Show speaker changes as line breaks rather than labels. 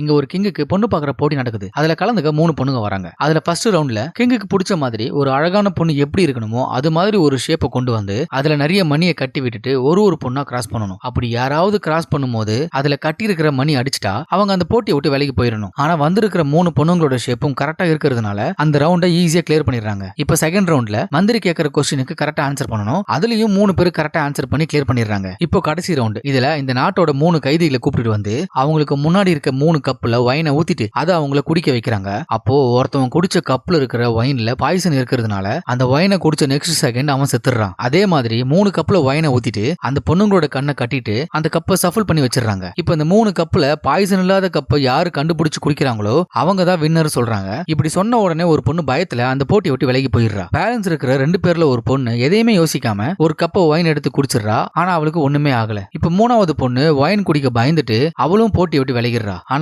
இங்க ஒரு கிங்குக்கு பொண்ணு பாக்குற போட்டி நடக்குது. அதுல கலந்துக்க மூணு பொண்ணுங்க வராங்க. அதுல ஃபர்ஸ்ட் ரவுண்ட்ல கிங்குக்கு பிடிச்ச மாதிரி ஒரு அழகான பொண்ணு எப்படி இருக்கணுமோ அது மாதிரி ஒரு ஷேப்பை கொண்டு வந்து அதுல நிறைய மணியை கட்டி விட்டுட்டு ஒரு ஒரு பொண்ணா கிராஸ் பண்ணணும். அப்படி யாராவது கிராஸ் பண்ணும்போது அதுல கட்டி இருக்கிற மணி அடிச்சிட்டா அவங்க அந்த போட்டியை விட்டு விலகி போயிடணும் ஆனா வந்திருக்கிற மூணு பொண்ணுங்களோட ஷேப்பும் கரெக்டா இருக்கிறதுனால அந்த ரவுண்டை ஈஸியா கிளியர் பண்ணிடுறாங்க. இப்ப செகண்ட் ரவுண்ட்ல மந்திரி கேட்கிற கொஸ்டினுக்கு கரெக்டா ஆன்சர் பண்ணணும். அதுலயும் மூணு பேர் கரெக்டா ஆன்சர் பண்ணி கிளியர் பண்ணிடுறாங்க. இப்போ கடைசி ரவுண்ட் இதுல இந்த நாட்டோட மூணு கைதிகளை கூப்பிட்டு வந்து அவங்களுக்கு முன்னாடி இருக்க மூணு கப்புல ஒயினை ஊத்திட்டு அதை அவங்கள குடிக்க வைக்கிறாங்க. அப்போ ஒருத்தவன் குடிச்ச கப்ல இருக்கிற ஒயின்ல பாய்சன் இருக்கிறதுனால அந்த ஒயினை குடிச்ச நெக்ஸ்ட் செகண்ட் அவன் செத்துறான். அதே மாதிரி மூணு கப்ல ஒயினை ஊத்திட்டு அந்த பொண்ணுங்களோட கண்ணை கட்டிட்டு அந்த கப்பை சஃபல் பண்ணி வச்சிடுறாங்க. இப்போ இந்த மூணு கப்ல பாய்சன் இல்லாத கப்பை யாரு கண்டுபிடிச்சு குடிக்கிறாங்களோ அவங்க தான் வின்னர் சொல்றாங்க. இப்படி சொன்ன உடனே ஒரு பொண்ணு பயத்துல அந்த போட்டி விட்டு விலகி போயிடுறா. பேலன்ஸ் இருக்கிற ரெண்டு பேர்ல ஒரு பொண்ணு எதையுமே யோசிக்காம ஒரு கப்பை ஒயின் எடுத்து குடிச்சிடுறா. ஆனா அவளுக்கு ஒண்ணுமே ஆகல. இப்ப மூணாவது பொண்ணு ஒயின் குடிக்க பயந்துட்டு அவளும் போட்டி விட்டு விலகிடுறா. ஆனா